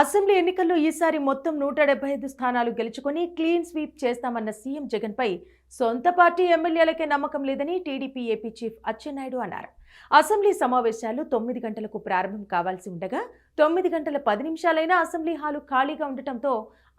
Assembly ఎన్నికల్లో ఈసారి మొత్తం నూట డెబ్బై ఐదు స్థానాలు గెలుచుకొని క్లీన్ స్వీప్ చేస్తామన్న సీఎం జగన్పై సొంత పార్టీ ఎమ్మెల్యేలకే నమ్మకం లేదని టీడీపీ ఏపీ చీఫ్ అచ్చెన్నాయుడు అన్నారు. అసెంబ్లీ సమావేశాలు తొమ్మిది గంటలకు ప్రారంభం కావాల్సి ఉండగా తొమ్మిది గంటల పది నిమిషాలైనా అసెంబ్లీ హాలు ఖాళీగా ఉండటంతో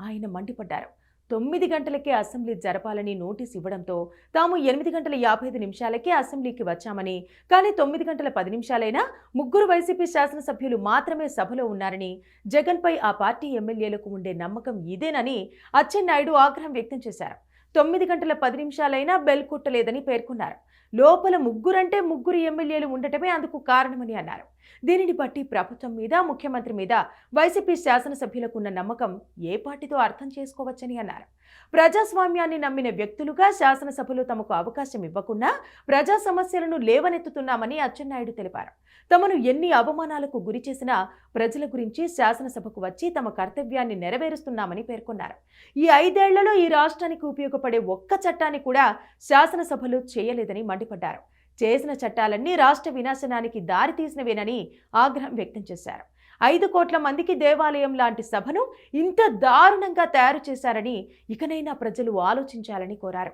ఆయన మండిపడ్డారు. తొమ్మిది గంటలకే అసెంబ్లీ జరపాలని నోటీస్ ఇవ్వడంతో తాము ఎనిమిది గంటల యాభై ఐదు నిమిషాలకే అసెంబ్లీకి వచ్చామని కానీ తొమ్మిది గంటల పది నిమిషాలైనా ముగ్గురు వైసీపీ శాసనసభ్యులు మాత్రమే సభలో ఉన్నారని జగన్పై ఆ పార్టీ ఎమ్మెల్యేలకు ఉండే నమ్మకం ఇదేనని అచ్చెన్నాయుడు ఆగ్రహం వ్యక్తం చేశారు. తొమ్మిది గంటల పది నిమిషాలైనా బెల్ కొట్టలేదని పేర్కొన్నారు. లోపల ముగ్గురంటే ముగ్గురు ఎమ్మెల్యేలు ఉండటమే అందుకు కారణమని అన్నారు. దీనిని బట్టి ప్రభుత్వం మీద ముఖ్యమంత్రి మీద వైసీపీ శాసనసభ్యులకు ఉన్న నమ్మకం ఏ పార్టీతో అర్థం చేసుకోవచ్చని అన్నారు. ప్రజాస్వామ్యాన్ని నమ్మిన వ్యక్తులుగా శాసనసభలో తమకు అవకాశం ఇవ్వకుండా ప్రజా సమస్యలను లేవనెత్తుతున్నామని అచ్చెన్నాయుడు తెలిపారు. తమను ఎన్ని అవమానాలకు గురి చేసినా ప్రజల గురించి శాసనసభకు వచ్చి తమ కర్తవ్యాన్ని నెరవేరుస్తున్నామని పేర్కొన్నారు. ఈ ఐదేళ్ళలో ఈ రాష్ట్రానికి ఉపయోగ ఉపయోగపడే ఒక్క చట్టాన్ని కూడా శాసనసభలో చేయలేదని మండిపడ్డారు. చేసిన చట్టాలన్నీ రాష్ట్ర వినాశనానికి దారితీసినవేనని ఆగ్రహం వ్యక్తం చేశారు. ఐదు కోట్ల మందికి దేవాలయం లాంటి సభను ఇంత దారుణంగా తయారు చేశారని ఇకనైనా ప్రజలు ఆలోచించాలని కోరారు.